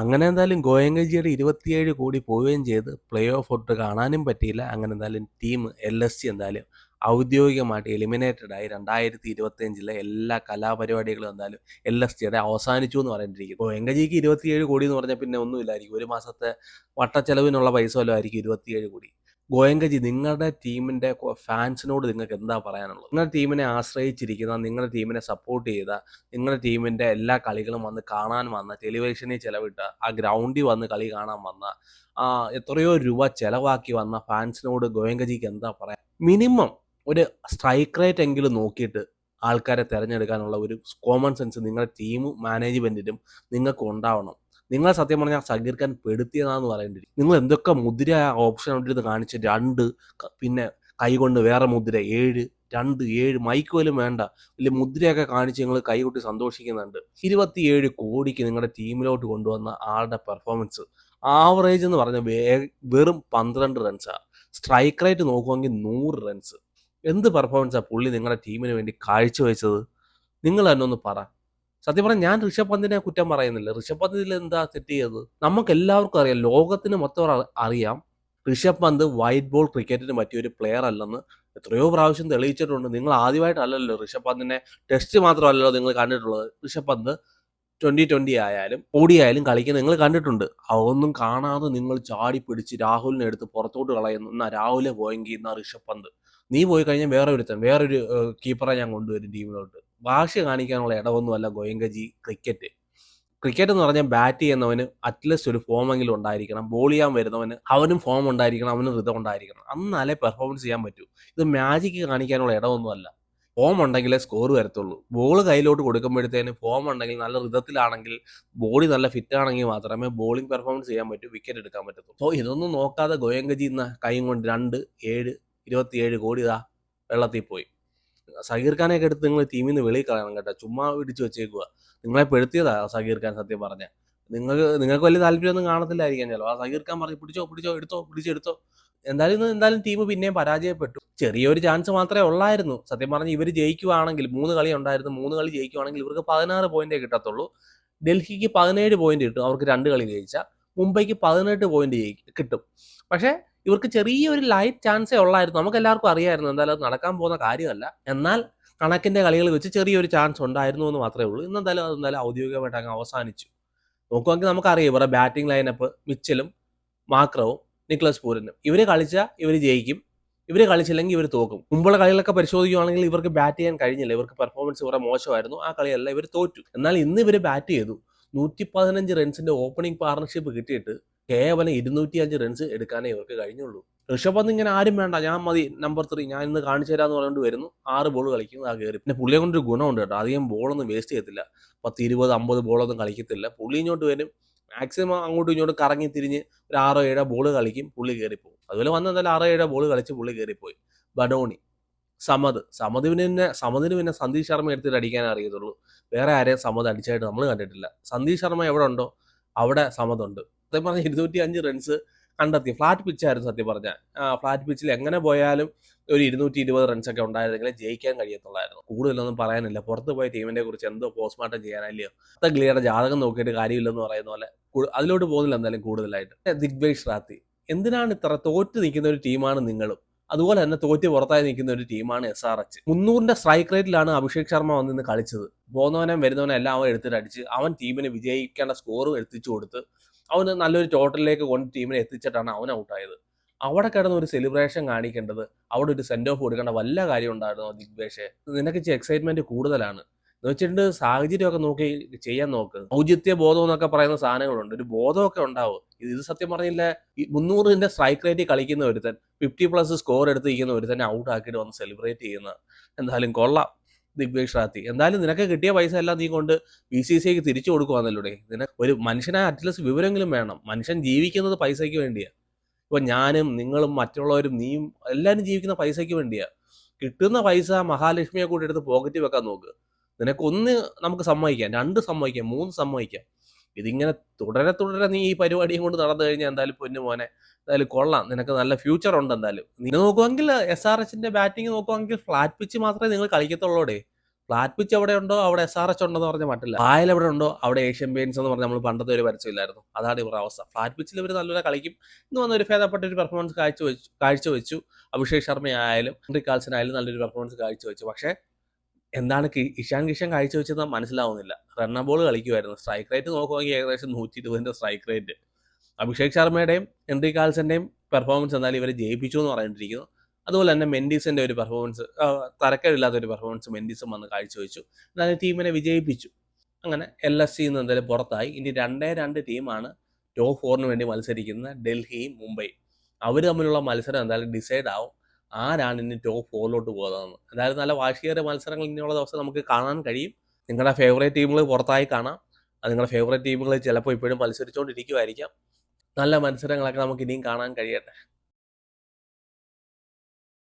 അങ്ങനെ എന്തായാലും ഗോയങ്കജിയുടെ ഇരുപത്തിയേഴ് കോടി പോവുകയും ചെയ്ത് പ്ലേ ഓഫ് ഒട്ട് കാണാനും പറ്റിയില്ല. അങ്ങനെ എന്തായാലും ടീം എൽ എസ് സി എന്തായാലും ഔദ്യോഗികമായിട്ട് എലിമിനേറ്റഡ് ആയി. രണ്ടായിരത്തി ഇരുപത്തിയഞ്ചിലെ എല്ലാ കലാപരിപാടികളും എന്തായാലും എൽ എസ് ജിയുടെ അവസാനിച്ചു എന്ന് പറഞ്ഞിരിക്കും ഗോയങ്കജിക്ക് ഇരുപത്തിയേഴ് കോടി എന്ന് പറഞ്ഞാൽ പിന്നെ ഒന്നുമില്ലായിരിക്കും. ഒരു മാസത്തെ വട്ടച്ചെലവിനുള്ള പൈസ വല്ലതും ആയിരിക്കും ഇരുപത്തിയേഴ് കോടി. ഗോയങ്കജി നിങ്ങളുടെ ടീമിന്റെ ഫാൻസിനോട് നിങ്ങൾക്ക് എന്താ പറയാനുള്ളത്? നിങ്ങളുടെ ടീമിനെ ആശ്രയിച്ചിരിക്കുന്ന നിങ്ങളുടെ ടീമിനെ സപ്പോർട്ട് ചെയ്ത നിങ്ങളുടെ ടീമിന്റെ എല്ലാ കളികളും വന്ന് കാണാൻ വന്ന ടെലിവിഷനിൽ ചെലവിട്ട ആ ഗ്രൗണ്ടിൽ വന്ന് കളി കാണാൻ വന്ന എത്രയോ രൂപ ചിലവാക്കി വന്ന ഫാൻസിനോട് ഗോയങ്കജിക്ക് എന്താ പറയാ? മിനിമം ഒരു സ്ട്രൈക്ക് റേറ്റ് എങ്കിലും നോക്കിയിട്ട് ആൾക്കാരെ തിരഞ്ഞെടുക്കാനുള്ള ഒരു കോമൺ സെൻസ് നിങ്ങളുടെ ടീമും മാനേജ്മെന്റിനും നിങ്ങൾക്ക് ഉണ്ടാവണം. നിങ്ങളെ സത്യം പറഞ്ഞാൽ സഗീർ ഖാൻ പെടുത്തിയതാന്ന് പറയേണ്ടി നിങ്ങൾ എന്തൊക്കെ മുദ്ര ഓപ്ഷൻ കൊണ്ടിരുന്ന് കാണിച്ച് രണ്ട് പിന്നെ കൈകൊണ്ട് വേറെ മുദ്ര ഏഴ് രണ്ട് ഏഴ് മൈക്ക് പോലും വേണ്ട. വലിയ മുദ്രയൊക്കെ കാണിച്ച് നിങ്ങൾ കൈകൊട്ടി സന്തോഷിക്കുന്നുണ്ട്. ഇരുപത്തിയേഴ് കോടിക്ക് നിങ്ങളുടെ ടീമിലോട്ട് കൊണ്ടുവന്ന ആളുടെ പെർഫോമൻസ് ആവറേജ് എന്ന് പറഞ്ഞ വേ- വെറും പന്ത്രണ്ട് റൺസാണ് സ്ട്രൈക്ക് റേറ്റ് നോക്കുമെങ്കിൽ നൂറ് റൺസ് എന്ത് പെർഫോമൻസാണ് പുള്ളി നിങ്ങളുടെ ടീമിന് വേണ്ടി കാഴ്ചവെച്ചത്? നിങ്ങൾ തന്നെ ഒന്ന് പറ. സത്യം പറഞ്ഞാൽ ഞാൻ ഋഷഭ് പന്തിനെ കുറ്റം പറയുന്നില്ല. ഋഷഭ് പന്തിൽ എന്താ തെറ്റ് ചെയ്തത്? നമുക്ക് എല്ലാവർക്കും അറിയാം. ലോകത്തിന് മൊത്തം അറിയാം. ഋഷഭ് പന്ത് വൈറ്റ് ബോൾ ക്രിക്കറ്റിന് പറ്റിയൊരു പ്ലെയർ അല്ലെന്ന് എത്രയോ പ്രാവശ്യം തെളിയിച്ചിട്ടുണ്ട്. നിങ്ങൾ ആദ്യമായിട്ടല്ലല്ലോ ഋഷഭ് പന്തിനെ ടെസ്റ്റ് മാത്രമല്ലല്ലോ നിങ്ങൾ കണ്ടിട്ടുള്ളത്. ഋഷഭ് പന്ത് ട്വന്റി ട്വന്റി ആയാലും ഓടി ആയാലും കളിക്കുന്ന നിങ്ങൾ കണ്ടിട്ടുണ്ട്. അതൊന്നും കാണാതെ നിങ്ങൾ ചാടി പിടിച്ച് രാഹുലിനെ എടുത്ത് പുറത്തോട്ട് കളയുന്നു എന്നാ രാഹുലെ പോയെങ്കിൽ ഋഷഭ് പന്ത്. നീ പോയി കഴിഞ്ഞാൽ വേറെ ഒരുത്തൻ വേറൊരു കീപ്പറെ ഞാൻ കൊണ്ടുവരും ടീമിലോട്ട് വാശി കാണിക്കാനുള്ള ഇടവൊന്നുമല്ല ഗോയങ്കജി ക്രിക്കറ്റ് ക്രിക്കറ്റ് എന്ന് പറഞ്ഞാൽ ബാറ്റ് ചെയ്യുന്നവന് അറ്റ്ലീസ്റ്റ് ഒരു ഫോമെങ്കിലും ഉണ്ടായിരിക്കണം. ബോൾ ചെയ്യാൻ വരുന്നവന് അവനും ഫോം ഉണ്ടായിരിക്കണം അവനും ഋതം ഉണ്ടായിരിക്കണം. അന്നാലേ പെർഫോമൻസ് ചെയ്യാൻ പറ്റൂ. ഇത് മാജിക്ക് കാണിക്കാനുള്ള ഇടമൊന്നുമല്ല ഫോം ഉണ്ടെങ്കിലേ സ്കോർ വരത്തുള്ളൂ. ബോൾ കയ്യിലോട്ട് കൊടുക്കുമ്പോഴത്തേന് ഫോം ഉണ്ടെങ്കിൽ നല്ല ഋതത്തിലാണെങ്കിൽ ബോഡി നല്ല ഫിറ്റ് ആണെങ്കിൽ മാത്രമേ ബോളിംഗ് പെർഫോമൻസ് ചെയ്യാൻ പറ്റൂ വിക്കറ്റ് എടുക്കാൻ പറ്റത്തുള്ളൂ. സോ ഇതൊന്നും നോക്കാതെ ഗോയങ്കജി എന്ന കൈയും കൊണ്ട് രണ്ട് ഏഴ് ഇരുപത്തിയേഴ് കോടി ഇതാ വെള്ളത്തിൽ പോയി. സഹീർ ഖാനെയൊക്കെ എടുത്ത് നിങ്ങൾ ടീമിൽ നിന്ന് വെളിയിൽ കളയണം കേട്ടോ. ചുമ്മാ ഇടിച്ചു വെച്ചേക്കുക നിങ്ങളെ പെടുത്തിയതാ സഹീർ ഖാൻ സത്യം പറഞ്ഞ. നിങ്ങൾക്ക് നിങ്ങൾക്ക് വലിയ താല്പര്യമൊന്നും കാണത്തില്ലായിരിക്കാം ചിലപ്പോൾ ആ സഹീർ ഖാൻ പറഞ്ഞു പിടിച്ചോ പിടിച്ചോ എടുത്തോ പിടിച്ചെടുത്തോ എന്തായാലും എന്തായാലും ടീം പിന്നെയും പരാജയപ്പെട്ടു. ചെറിയൊരു ചാൻസ് മാത്രമേ ഉള്ളായിരുന്നു. സത്യം പറഞ്ഞ് ഇവർ ജയിക്കുവാണെങ്കിൽ മൂന്ന് കളി ഉണ്ടായിരുന്നു മൂന്ന് കളി ജയിക്കുവാണെങ്കിൽ ഇവർക്ക് പതിനാറ് പോയിന്റേ കിട്ടത്തുള്ളൂ. ഡൽഹിക്ക് പതിനേഴ് പോയിന്റ് കിട്ടും. അവർക്ക് രണ്ട് കളി ജയിച്ചാൽ മുംബൈക്ക് പതിനെട്ട് പോയിന്റ് കിട്ടും. പക്ഷേ ഇവർക്ക് ചെറിയൊരു ലൈറ്റ് ചാൻസേ ഉള്ളായിരുന്നു. നമുക്ക് എല്ലാവർക്കും അറിയായിരുന്നു എന്തായാലും അത് നടക്കാൻ പോകുന്ന കാര്യമല്ല. എന്നാൽ കണക്കിന്റെ കളികൾ വെച്ച് ചെറിയൊരു ചാൻസ് ഉണ്ടായിരുന്നു എന്ന് മാത്രമേ ഉള്ളൂ. ഇന്ന് എന്തായാലും അത് എന്തായാലും ഔദ്യോഗികമായിട്ട് അങ്ങ് അവസാനിച്ചു. നോക്കുവാണെങ്കിൽ നമുക്കറിയാം ഇവരുടെ ബാറ്റിംഗ് ലൈനപ്പ് മിച്ചലും മാക്രവും നിക്ലസ് പൂരനും. ഇവർ കളിച്ചാൽ ഇവർ ജയിക്കും. ഇവർ കളിച്ചില്ലെങ്കിൽ ഇവർ തോക്കും. മുമ്പുള്ള കളികളൊക്കെ പരിശോധിക്കുകയാണെങ്കിൽ ഇവർക്ക് ബാറ്റ് ചെയ്യാൻ കഴിഞ്ഞില്ല. ഇവർക്ക് പെർഫോമൻസ് ഇവരുടെ മോശമായിരുന്നു. ആ കളിയല്ല ഇവർ തോറ്റു. എന്നാൽ ഇന്ന് ഇവർ ബാറ്റ് ചെയ്തു. നൂറ്റി പതിനഞ്ച് റൺസിന്റെ ഓപ്പണിംഗ് പാർട്ണർഷിപ്പ് കിട്ടിയിട്ട് കേവലം ഇരുന്നൂറ്റി അഞ്ച് റൺസ് എടുക്കാനേ ഇവർക്ക് കഴിഞ്ഞുള്ളൂ. ഋഷഭ് പന്ത് ഇങ്ങനെ ആരും വേണ്ട. ഞാൻ മതി നമ്പർ ത്രീ ഞാൻ ഇന്ന് കാണിച്ചു തരാമെന്ന് പറഞ്ഞുകൊണ്ട് വരുന്നു. ആറ് ബോൾ കളിക്കുന്നു ആ കയറി പിന്നെ പുള്ളിയെ കൊണ്ടൊരു ഗുണമുണ്ട് കേട്ടോ. അധികം ബോളൊന്നും വേസ്റ്റ് ചെയ്യത്തില്ല. പത്ത് ഇരുപത് അമ്പത് ബോളൊന്നും കളിക്കത്തില്ല. പുള്ളി ഇങ്ങോട്ട് വരും. മാക്സിമം അങ്ങോട്ടും ഇങ്ങോട്ടും കറങ്ങി തിരിഞ്ഞ് ഒരു ആറോ ഏഴോ ബോൾ കളിക്കും പുള്ളി കയറിപ്പോകും അതുപോലെ വന്ന എന്തായാലും ആറോ ഏഴോ ബോൾ കളിച്ച് പുള്ളി കയറിപ്പോയി ബഡോണി സമദ്. സമദിന് പിന്നെ സമദിന് പിന്നെ സന്ദീപ് ശർമ്മ എടുത്തിട്ട് അടിക്കാനേ അറിയത്തുള്ളൂ. വേറെ ആരെയും സമദ് അടിച്ചായിട്ട് നമ്മൾ കണ്ടിട്ടില്ല. സന്ദീപ് ശർമ്മ എവിടെ ഉണ്ടോ? അവിടെ സമതുണ്ട് സത്യം പറഞ്ഞ ഇരുന്നൂറ്റി അഞ്ച് റൺസ് കണ്ടെത്തി ഫ്ലാറ്റ് പിച്ചായിരുന്നു സത്യം പറഞ്ഞ. ഫ്ലാറ്റ് പിച്ചിൽ എങ്ങനെ പോയാലും ഒരു ഇരുന്നൂറ്റി ഇരുപത് റൺസ് ഒക്കെ ഉണ്ടായിരുന്നെങ്കിൽ ജയിക്കാൻ കഴിയത്തുള്ളായിരുന്നു. കൂടുതലൊന്നും പറയാനില്ല. പുറത്ത് പോയ ടീമിനെ കുറിച്ച് എന്തോ പോസ്റ്റ്മോർട്ടം ചെയ്യാനല്ലയോ? അത്ത ക്ലിയറുടെ ജാതകം നോക്കിയിട്ട് കാര്യമില്ലെന്ന് പറയുന്ന പോലെ അതിലോട്ട് പോകുന്നില്ല എന്തായാലും കൂടുതലായിട്ട്. ദിഗ്വേഷ് റാത്തി എന്തിനാണ് ഇത്ര തോറ്റ് നിൽക്കുന്ന ഒരു ടീമാണ് നിങ്ങളും? അതുപോലെ തന്നെ തോറ്റ് പുറത്തായി നിൽക്കുന്ന ഒരു ടീമാണ് എസ് ആർ എച്ച് മുന്നൂറിന്റെ സ്ട്രൈക്ക് റേറ്റിലാണ് അഭിഷേക് ശർമ്മ വന്നിന്ന് കളിച്ചത്. പോകുന്നവനെ വരുന്നവനും എല്ലാം അവൻ എടുത്തിട്ട് അടിച്ച് അവൻ ടീമിന് വിജയിക്കേണ്ട സ്കോറും എത്തിച്ചു കൊടുത്ത് അവന് നല്ലൊരു ടോട്ടലിലേക്ക് കൊണ്ട് ടീമിനെ എത്തിച്ചിട്ടാണ് അവൻ ഔട്ടായത് അവിടെ കിടന്ന് ഒരു സെലിബ്രേഷൻ കാണിക്കേണ്ടത് അവിടെ ഒരു സെൻഡ് ഓഫ് കൊടുക്കേണ്ട വല്ല കാര്യം ഉണ്ടായിരുന്നു ദിഗ്വേഷെ? നിനക്ക് ഇച്ചിരി എക്സൈറ്റ്മെന്റ് കൂടുതലാണ്. എന്ന് വെച്ചിട്ട് സാഹചര്യമൊക്കെ നോക്കി ചെയ്യാൻ നോക്ക്. ഔചിത്യ ബോധം എന്നൊക്കെ പറയുന്ന സാധനങ്ങളുണ്ട്. ഒരു ബോധമൊക്കെ ഉണ്ടാവും. ഇത് സത്യം പറഞ്ഞില്ല. മുന്നൂറിന്റെ സ്ട്രൈക്ക് റേറ്റ് കളിക്കുന്ന ഒരുത്തൻ ഫിഫ്റ്റി പ്ലസ് സ്കോർ എടുത്തിരിക്കുന്ന ഒരുത്തനെ ഔട്ട് ആക്കിയിട്ട് വന്ന് സെലിബ്രേറ്റ് ചെയ്യുന്ന എന്തായാലും കൊള്ളാം. ദിഗ്വേഷ് റാത്തി. എന്തായാലും നിനക്ക് കിട്ടിയ പൈസ എല്ലാം നീ കൊണ്ട് ബി സി സിക്ക് തിരിച്ചു കൊടുക്കുവാന്നല്ലോടെ. നിനക്ക് ഒരു മനുഷ്യനായ അറ്റ്ലീസ്റ്റ് വിവരമെങ്കിലും വേണം. മനുഷ്യൻ ജീവിക്കുന്നത് പൈസയ്ക്ക് വേണ്ടിയാ. ഇപ്പൊ ഞാനും നിങ്ങളും മറ്റുള്ളവരും നീയും എല്ലാവരും ജീവിക്കുന്ന പൈസയ്ക്ക് വേണ്ടിയാ. കിട്ടുന്ന പൈസ മഹാലക്ഷ്മിയെ കൂടി എടുത്ത് പോക്കറ്റിൽ വെക്കാൻ നോക്ക്. നിനക്ക് ഒന്ന് നമുക്ക് സമ്മതിക്കാം. രണ്ട് സമ്മതിക്കാം. മൂന്ന് സമ്മതിക്കാം. ഇതിങ്ങനെ തുടരെ തുടരെ നീ ഈ പരിപാടിയും കൊണ്ട് നടന്നു കഴിഞ്ഞാൽ എന്തായാലും പൊന്നു മോനെ. എന്തായാലും കൊള്ളാം. നിനക്ക് നല്ല ഫ്യൂച്ചർ ഉണ്ട് എന്തായാലും. നീ നോക്കുവാങ്കിൽ എസ് ആർ എച്ചിന്റെ ബാറ്റിംഗ് നോക്കുവാണെങ്കിൽ ഫ്ലാറ്റ് പിച്ച് മാത്രമേ നിങ്ങൾ കളിക്കത്തുള്ളൂടെ. ഫ്ലാറ്റ് പിച്ച് എവിടെ ഉണ്ടോ അവിടെ എസ് ആർ എച്ച് ഉണ്ടെന്ന് പറഞ്ഞ മട്ടില്ല. പായൽ എവിടെ ഉണ്ടോ അവിടെ ഏഷ്യൻ പെയിൻസ് എന്ന് പറഞ്ഞാൽ നമ്മൾ പണ്ടത്തെ ഒരു പരിചയമില്ലായിരുന്നു. അതാണ് ഇവരുടെ അവസ്ഥ. ഫ്ലാറ്റ് പിച്ചിൽ ഇവർ നല്ലൊരു കളിക്കും. ഇന്ന് വന്ന ഒരു ഭേദപ്പെട്ട ഒരു പെർഫോമൻസ് കാഴ്ച വെച്ചു കാഴ്ചവെച്ചു. അഭിഷേക് ശർമ്മ ആയാലും ഹെൻറി കാൽസൺ ആയാലും നല്ലൊരു പെർഫോമൻസ് കാഴ്ചവെച്ചു. പക്ഷേ എന്താണ് ഇഷാൻ കിഷൻ കാഴ്ചവെച്ചെന്ന് മനസ്സിലാവുന്നില്ല. റണ്ണ ബോൾ കളിക്കുമായിരുന്നു സ്ട്രൈക്ക് റേറ്റ് നോക്കുവാണെങ്കിൽ ഏകദേശം നൂറ്റി ഇരുപതിന്റെ സ്ട്രൈക്ക് റേറ്റ് അഭിഷേക് ശർമ്മയുടെയും എൻട്രി കാൾസന്റെയും പെർഫോമൻസ് എന്തായാലും ഇവരെ ജയിപ്പിച്ചു എന്ന് പറഞ്ഞിരിക്കുന്നു അതുപോലെ തന്നെ മെൻഡീസിന്റെ ഒരു പെർഫോമൻസ് തരക്കേടില്ലാത്ത ഒരു പെർഫോമൻസ് മെൻഡീസും വന്ന് കാഴ്ചവെച്ചു എന്നാലും ടീമിനെ വിജയിപ്പിച്ചു. അങ്ങനെ എൽ എസ് സിന്ന് എന്തായാലും പുറത്തായി. ഇനി രണ്ടേ രണ്ട് ടീമാണ് ടോപ്പ് ഫോറിന് വേണ്ടി മത്സരിക്കുന്ന ഡൽഹിയും മുംബൈ. അവർ തമ്മിലുള്ള മത്സരം എന്തായാലും ഡിസൈഡ് ആവും. ആരാണ് ഇനി ടോപ്പ് ഫോറിലോട്ട് പോകുന്നതെന്ന് അതായത് നല്ല വാശിയേറിയ മത്സരങ്ങൾ ഇനിയുള്ള ദിവസം നമുക്ക് കാണാൻ കഴിയും. നിങ്ങളുടെ ഫേവറേറ്റ് ടീമുകൾ പുറത്തായി കാണാം. അത് നിങ്ങളുടെ ഫേവറേറ്റ് ടീമുകൾ ചിലപ്പോൾ ഇപ്പോഴും മത്സരിച്ചുകൊണ്ടിരിക്കുമായിരിക്കാം നല്ല മത്സരങ്ങളൊക്കെ നമുക്ക് ഇനിയും കാണാൻ കഴിയട്ടെ.